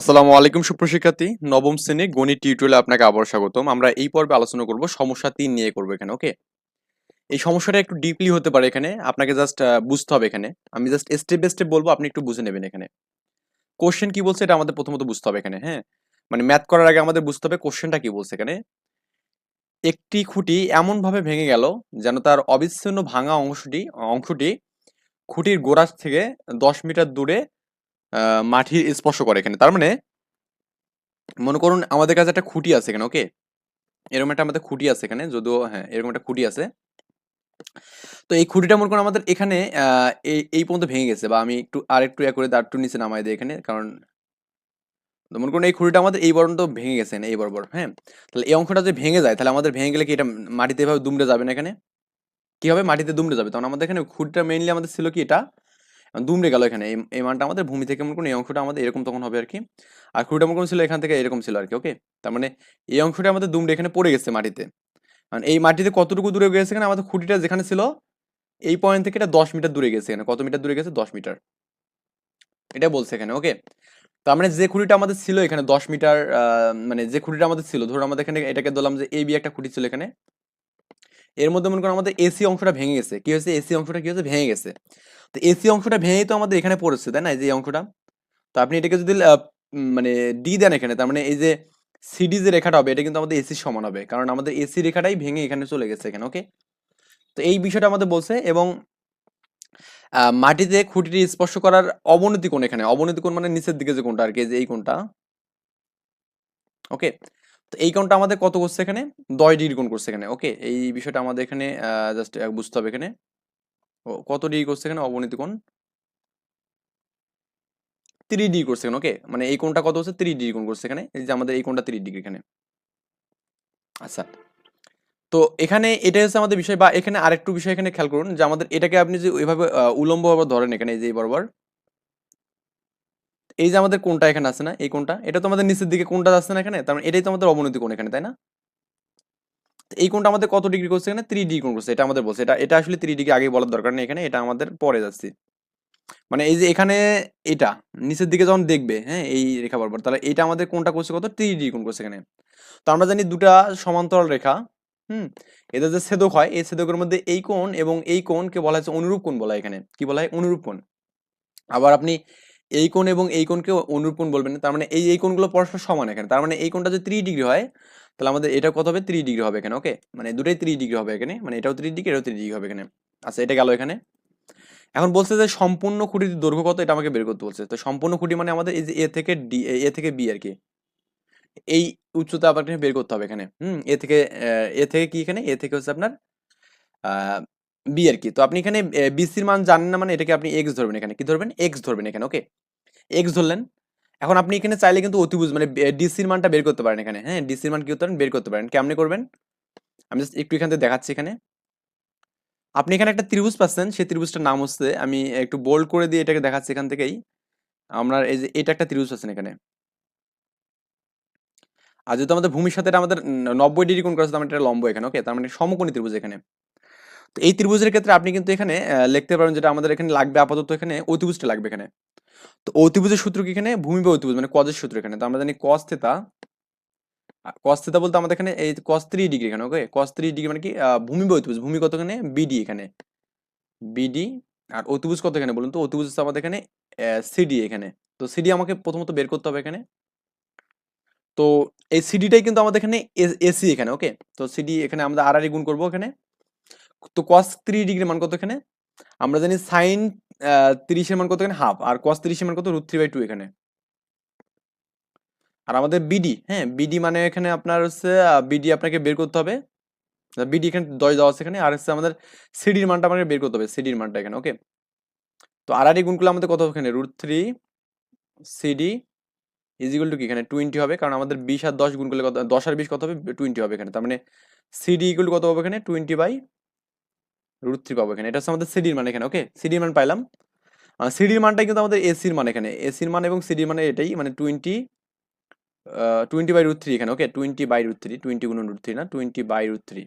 আসসালামু আলাইকুম সুপ্রশিক্ষার্থী নবম শ্রেণি গণিত টিউটোরিয়ালে আপনাকে আবার স্বাগতম। আমরা এই পর্বে আলোচনা করব সমস্যা তিন নিয়ে করব এখানে ওকে এই সমস্যাটা একটু ডিপলি হতে পারে এখানে। আপনাকে জাস্ট বুঝতে হবে এখানে। আমি জাস্ট স্টেপ বাই স্টেপ বলব, আপনি একটু বুঝে নেবেন এখানে। কোশ্চেন কি বলছে এটা আমাদের প্রথমত বুঝতে হবে এখানে হ্যাঁ? মানে ম্যাথ করার আগে আমাদের বুঝতে হবে কোশ্চেনটা কি বলছে এখানে। একটি খুঁটি এমনভাবে ভেঙে গেল যেন তার অবিচ্ছিন্ন ভাঙা অংশটি অংশটি খুঁটির গোড়া থেকে দশ মিটার দূরে মাটি স্পর্শ করে এখানে। তার মানে মনে করুন আমাদের কাছে একটা খুঁটি আছে এখানে ওকে এরকম একটা আমাদের খুঁটি আছে এখানে, যদিও হ্যাঁ এরকম একটা খুঁটি আছে। তো এই খুঁটিটা মনে করুন আমাদের এখানে এই পর্যন্ত ভেঙে গেছে, বা আমি একটু আর একটু করে দাঁড় একটু নিচে নামাই দিই এখানে, কারণ মনে করুন এই খুঁটিটা আমাদের এই পর্যন্ত ভেঙে গেছে, এই বরাবর হ্যাঁ? তাহলে এই অংশটা যদি ভেঙে যায়, তাহলে আমাদের ভেঙে গেলে কি এটা মাটিতে এভাবে দুমড়ে যাবে না এখানে? কি হবে মাটিতে দুমড়ে যাবে? তখন আমাদের এখানে খুঁটিটা মেইনলি আমাদের ছিল কি এটা? দুমড়ে গেল এখানে। এই মানটা আমাদের ভূমি থেকে মনে করুন এই অংশটা আমাদের এরকম তখন হবে আর কি আর খুঁটিটা মনে করুন ছিল এখান থেকে এরকম ছিল আর কি ওকে তার মানে এই অংশটা আমাদের দুমড়ে এখানে পড়ে গেছে মাটিতে। কারণ এই মাটিতে কতটুকু দূরে গেছে এখানে? আমাদের খুঁটিটা যেখানে ছিল, এই পয়েন্ট থেকে এটা দশ মিটার দূরে গেছে এখানে। কত মিটার দূরে গেছে? দশ মিটার। এটা বলছে এখানে ওকে তার মানে যে খুঁটিটা আমাদের ছিল এখানে দশ মিটার মানে যে খুঁটিটা আমাদের ছিল, ধরুন আমাদের এখানে এটাকে ধরলাম যে এ বি একটা খুঁটি ছিল এখানে। এর মধ্যে মনে করুন আমাদের এসি অংশটা ভেঙে গেছে। কি হয়েছে? এসি অংশটা কি হয়েছে? ভেঙে গেছে। তো এসি অংশটা ভেঙেই তো আমাদের এখানে পড়েছে, তাই না? এই যে অংশটা। তো আপনি এটাকে যদি মানে ডি দেন এখানে, তার মানে এই যে সিডি যে রেখাটা হবে, এটা কিন্তু আমাদের এসির সমান হবে, কারণ আমাদের এসি রেখাটাই ভেঙে এখানে চলে গেছে এখানে ওকে তো এই বিষয়টা আমাদের বলছে এবং মাটিতে খুঁটিটি স্পর্শ করার অবনতি কোণ এখানে, অবনতি কোণ মানে নিচের দিকে যে কোণটা আর কি যে এই কোণটা ওকে তো এই কোণটা আমাদের কত করছে এখানে? দশ ডিগ্রি কোণ করছে এখানে ওকে এই বিষয়টা আমাদের এখানে জাস্ট বুঝতে হবে এখানে। কত ডিগ্রি করছে এখানে অবনতি কোণ? তিরিশ ডিগ্রি করছে এখানে ওকে মানে এই কোণটা কত হচ্ছে? তিরিশ ডিগ্রি কোণ করছে এখানে এই যে আমাদের এই কোণটা তিরিশ ডিগ্রি এখানে। আচ্ছা। তো এখানে এটাই হচ্ছে আমাদের বিষয়, বা এখানে আরেকটু বিষয় এখানে খেয়াল করুন, যে আমাদের এটাকে আপনি যে ওইভাবে উলম্ব ভাবে ধরেন এখানে, এই যে বরাবর। এই যে আমাদের কোনটা এখানে আছে না, এই কোনটা এটা তো আমাদের নিচের দিকে কোনটা আসছে না এখানে? তার মানে এটাই তো আমাদের অবনতি কোণ এখানে, তাই না? এই কোণটা আমাদের কত ডিগ্রি করছে এখানে? থ্রি ডিগ্রি কোণ করছে, এটা আমাদের বলছে। এটা এটা আসলে থ্রি ডিগ্রি আগে বলার দরকার নেই এখানে, এটা আমাদের পরে যাচ্ছে। মানে এই যে এখানে এটা, নিচের দিকে যখন দেখবে হ্যাঁ এই রেখা বরাবর, তাহলে এটা আমাদের কোনটা করছে কত? থ্রি ডিগ্রি কোণ করছে এখানে। তো আমরা জানি দুটা সমান্তরাল রেখা, হুম, এদের যে ছেদক হয়, এই ছেদকের মধ্যে এই কোণ এবং এই কোণকে বলা হচ্ছে অনুরূপ কোণ বলা এখানে। কি বলা হয়? অনুরূপ কোণ। আবার আপনি এই কোণ এবং এই কোণকে অনুরূপ কোণ বলবেন তার মানে এই এই কোণগুলো পরস্পর সমান এখানে। তার মানে এই কোণটা যদি থ্রি ডিগ্রি হয়, তাহলে আমাদের এটা কত হবে? থ্রি ডিগ্রি হবে এখানে ওকে মানে দুটাই থ্রি ডিগ্রি হবে এখানে মানে এটাও থ্রি ডিগ্রি, এটাও থ্রি ডিগ্রি হবে এখানে। আচ্ছা এটা গেল এখানে। এখন বলছে যে সম্পূর্ণ খুঁটির দৈর্ঘ্য কত? এটা আমাকে বের করতে বলছে। তো সম্পূর্ণ খুঁটি মানে আমাদের এই যে এ থেকে ডি, এ থেকে বি আর কি। এই উচ্চতা আপনাকে বের করতে হবে এখানে। হুম, এ থেকে এ থেকে কি এখানে? এ থেকে হচ্ছে আপনার বি আর কি। তো আপনি এখানে বিসির মান জানেন না মানে এটাকে আপনি এক্স ধরবেন এখানে। কি ধরবেন? এক্স ধরবেন এখানে ওকে এক্স ধরলেন। এখন আপনি এখানে চাইলে কিন্তু অতিভুজ মানে ডিসির মানটা বের করতে পারেন এখানে হ্যাঁ? ডিসির মান কি করতে পারেন বের করতে পারেন। কেমনে করবেন? আমি জাস্ট একটু এখান থেকে দেখাচ্ছি এখানে। আপনি এখানে একটা ত্রিভুজ পাচ্ছেন, সেই ত্রিভুজটার নাম হচ্ছে, আমি একটু বোল্ড করে দিয়ে এটাকে দেখাচ্ছি এখান থেকেই। আমরা এই যে, এটা একটা ত্রিভুজ পাচ্ছেন এখানে। আর যেহেতু আমাদের ভূমির সাথে আমাদের নব্বই ডিগ্রি কোণ করেছে তার মানে এটা লম্ব এখানে ওকে তার মানে সমকোণী ত্রিভুজ এখানে। তো এই ত্রিভুজের ক্ষেত্রে আপনি কিন্তু এখানে লিখতে পারেন যেটা আমাদের এখানে লাগবে আপাতত এখানে অতিভুজটা লাগবে এখানে। তো অতিভুজের সূত্র কি এখানে? ভূমি বা অতিভুজ মানে কজের সূত্র এখানে। তো আমরা জানি কস থেতা কস থেতা বলতে আমাদের এখানে এই কস থ্রি ডিগ্রি এখানে ওকে কস থ্রি ডিগ্রি মানে কি? ভূমি বা অতিভুজ, ভূমি কত এখানে? বিডি এখানে। বিডি আর অতিভুজ কত এখানে বলুন তো? অতিভুজ আমাদের এখানে সিডি এখানে। তো সিডি আমাকে প্রথমত বের করতে হবে এখানে। তো এই সিডিটাই কিন্তু আমাদের এখানে এসি এখানে ওকে তো সিডি এখানে আমরা আর গুণ করব এখানে। তো কস থ্রি ডিগ্রি মান কত এখানে? আমরা জানি সাইন তিরিশের মান কত এখানে? হাফ আর কস তিরিশের মান কত? রুট থ্রি বাই টু এখানে। আর আমাদের বিডি হ্যাঁ বিডি মানে এখানে আপনার হচ্ছে বিডি আপনাকে বের করতে হবে। বিডি এখানে দশ দেওয়া আছে এখানে, আর হচ্ছে আমাদের সিডির মানটা আমাকে বের করতে হবে সিডির মানটা এখানে ওকে তো আর আর গুণ করলে আমাদের কত এখানে? Root three CD is equal to কি এখানে? টোয়েন্টি হবে, কারণ আমাদের বিশ আর দশ গুণ করলে কত, দশ আর বিশ কত হবে? টোয়েন্টি হবে এখানে, তার মানে সিডি ইকুয়াল কত হবে এখানে? টোয়েন্টি বাই রুট থ্রি পাবো এখানে। এটা হচ্ছে আমাদের সিডির মান এখানে ওকে সিডির মান পাইলাম। সিডির মানটাই কিন্তু আমাদের এসির মান এখানে। এসির মান এবং সিডির মানে এটাই মানে twenty twenty by root three এখানে okay twenty by root three twenty গুণ রুট থ্রি না? Twenty by root three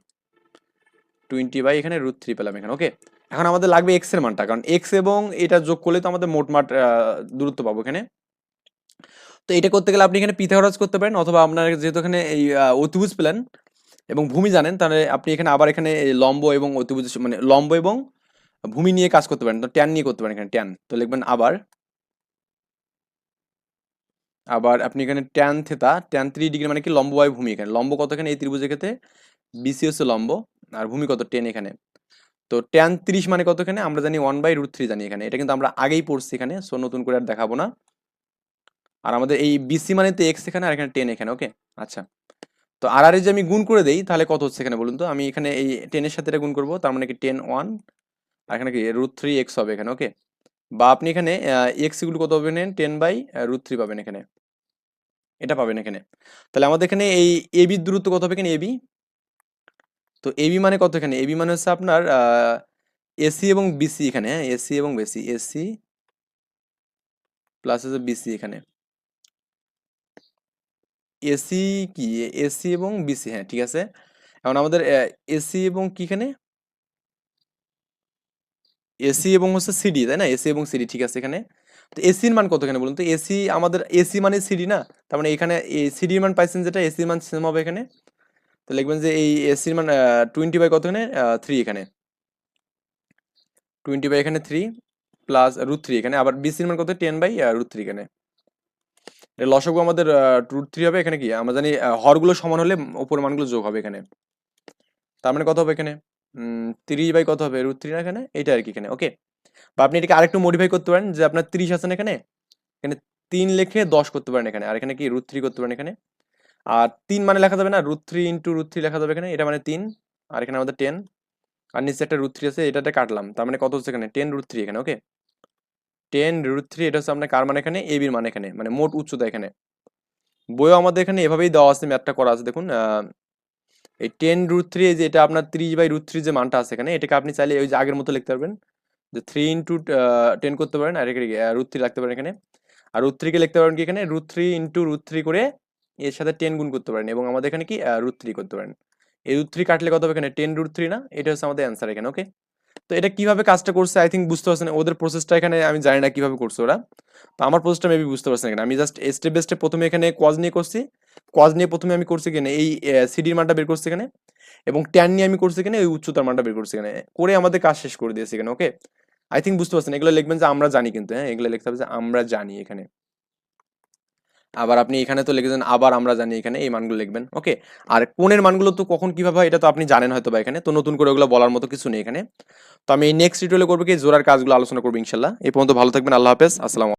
twenty by এখানে রুট থ্রি পেলাম এখানে ওকে এখন আমাদের লাগবে এক্সের মানটা, কারণ এক্স এবং এটা যোগ করলে তো আমাদের মোট মাঠ দূরত্ব পাবো এখানে। তো এটা করতে গেলে আপনি এখানে পিথাগোরাস করতে পারেন, অথবা আপনার যেহেতু এখানে এই অতিভুজ প্ল্যান এবং ভূমি জানেন, তাহলে আপনি এখানে আবার এখানে লম্ব এবং অতিভুজ মানে লম্ব এবং ভূমি নিয়ে কাজ করতে পারেন। তো ট্যান নিয়ে করতে পারেন এখানে ট্যান তো লিখবেন আবার। আবার আপনি এখানে tan theta tan three degree মানে কি? লম্ব বাই ভূমি এখানে। লম্ব কত এখানে? এই ত্রিভুজের ক্ষেত্রে বিসি হচ্ছে লম্ব আর ভূমি কত? টেন এখানে। তো ট্যান তিরিশ মানে কত এখানে? আমরা জানি ওয়ান বাই রুট থ্রি জানি এখানে। এটা কিন্তু আমরা আগেই পড়ছি এখানে সো নতুন করে আর দেখাবো না। আর আমাদের এই বিসি মানে তো এক্স এখানে আর এখানে টেন এখানে ওকে আচ্ছা। তো আর আর যে আমি গুণ করে দেই, তাহলে কত হচ্ছে এখানে বলুন তো? আমি এখানে এই টেনের সাথে এটা গুণ করব, তার মানে কি টেন ওয়ান আর এখানে কি রুট থ্রি এক্স হবে এখানে ওকে বা আপনি এখানে এক্সগুলো কত পাবেন? টেন বাই রুট থ্রি পাবেন এখানে। এটা পাবেন এখানে। তাহলে আমাদের এখানে এই এবি দূরত্ব কত হবে এখানে? এবি তো এবি মানে কত এখানে? এবি মানে হচ্ছে আপনার এসি এবং বিসি এখানে হ্যাঁ? এসি এবং বেসি এসি প্লাস হচ্ছে বিসি এখানে। এসি কি? এসি এবং বিসি হ্যাঁ ঠিক আছে। এখন আমাদের এসি এবং কি এখানে? এসি এবং হচ্ছে সিডি, তাই না? এসি এবং সিডি, ঠিক আছে এখানে। তো এসির মান কতখানে বলুন তো? এসি আমাদের, এসি মানে সিডি না? তার মানে এখানে সিডির মান পাইছেন যেটা এসির মান সেম হবে এখানে। তো লিখবেন যে এই এসির মান টোয়েন্টি বাই কতখানে থ্রি এখানে? টোয়েন্টি বাই এখানে। থ্রি প্লাস রুট থ্রি এখানে। আবার বিসির মান কত? টেন বাই রুট থ্রি এখানে। লসগু আমাদের রুট থ্রি হবে এখানে কি? আমরা জানি হরগুলো সমান হলে উপর মানগুলো যোগ হবে এখানে। তার মানে কত হবে এখানে? তিরিশ বাই কত হবে? রুট থ্রি না এখানে? এটা আর কি এখানে। ওকে বা আপনি এটাকে আরেকটু মডিফাই করতে পারেন যে আপনার তিরিশ আছেন এখানে? এখানে তিন লেখে দশ করতে পারেন এখানে। আর এখানে কি? রুট থ্রি করতে পারেন এখানে। আর তিন মানে লেখা যাবে না? Root three into root three লেখা যাবে এখানে। এটা মানে তিন। আর এখানে আমাদের টেন আর নিচে একটা রুট থ্রি আছে, এটাতে কাটলাম। তার মানে কত হচ্ছে এখানে? টেন রুট থ্রি এখানে। ওকে টেন রুট থ্রি এটা হচ্ছে আপনার কার মানে এখানে? এবির মানে এখানে মানে মোট উচ্চতা এখানে। বইও আমাদের এখানে এভাবেই দেওয়া আছে ম্যাথটা করা আছে। দেখুন এই টেন রুট থ্রি যে এটা আপনার ত্রিশ বাই রুট থ্রি যে মানটা আছে এখানে, এটাকে আপনি চাইলে ওই যে আগের মতো লিখতে পারবেন। যে থ্রি ইন্টু টেন করতে পারেন, আর এখানে রুট থ্রি রাখতে পারেন এখানে। আর রুট থ্রিকে লিখতে পারেন কি এখানে? Root three into root three করে এর সাথে টেন গুণ করতে পারেন, এবং আমাদের এখানে কি রুট থ্রি করতে পারেন। এই রুট থ্রি কাটলে কত হবে এখানে? টেন রুট থ্রি না? এটা হচ্ছে আমাদের অ্যান্সার এখানে ওকে তো এটা কীভাবে কাজটা করছে? আই থিঙ্ক বুঝতে পারছেন ওদের প্রসেসটা এখানে আমি জানি না কীভাবে করছে ওরা। তো আমার প্রসেসটা মেবি বুঝতে পারছেন এখানে। আমি জাস্ট স্টেপ বাই স্টেপ প্রথমে এখানে কজ নিয়ে করছি। কজ নিয়ে প্রথমে আমি করছি কিনা এই সিডির মানটা বের করছি এখানে। এবং ট্যান নিয়ে আমি করছি কিনা এই উচ্চতার মানটা বের করছি এখানে। করে আমাদের কাজ শেষ করে দিয়েছি এখানে ওকে আই থিঙ্ক বুঝতে পারছেন, এগুলো লিখবেন যে আমরা জানি কিন্তু হ্যাঁ? এগুলো লিখতে হবে যে আমরা জানি এখানে। আবার আপনি এখানে তো লিখেছেন আবার আমরা জানি এখানে এই মানগুলো লিখবেন, ওকে? আর কোণের মানগুলো তো কখন কীভাবে হয়, এটা তো আপনি জানেন হয়তো বা এখানে, তো নতুন করে ওগুলো বলার মতো কিছু নেই এখানে। তো আমি নেক্সট টিউটোরিয়ালে করব কি জোরার কাজগুলো আলোচনা করব ইনশাল্লাহ। এই পর্যন্ত ভালো থাকবেন, আল্লাহ হাফেজ, আসসালাম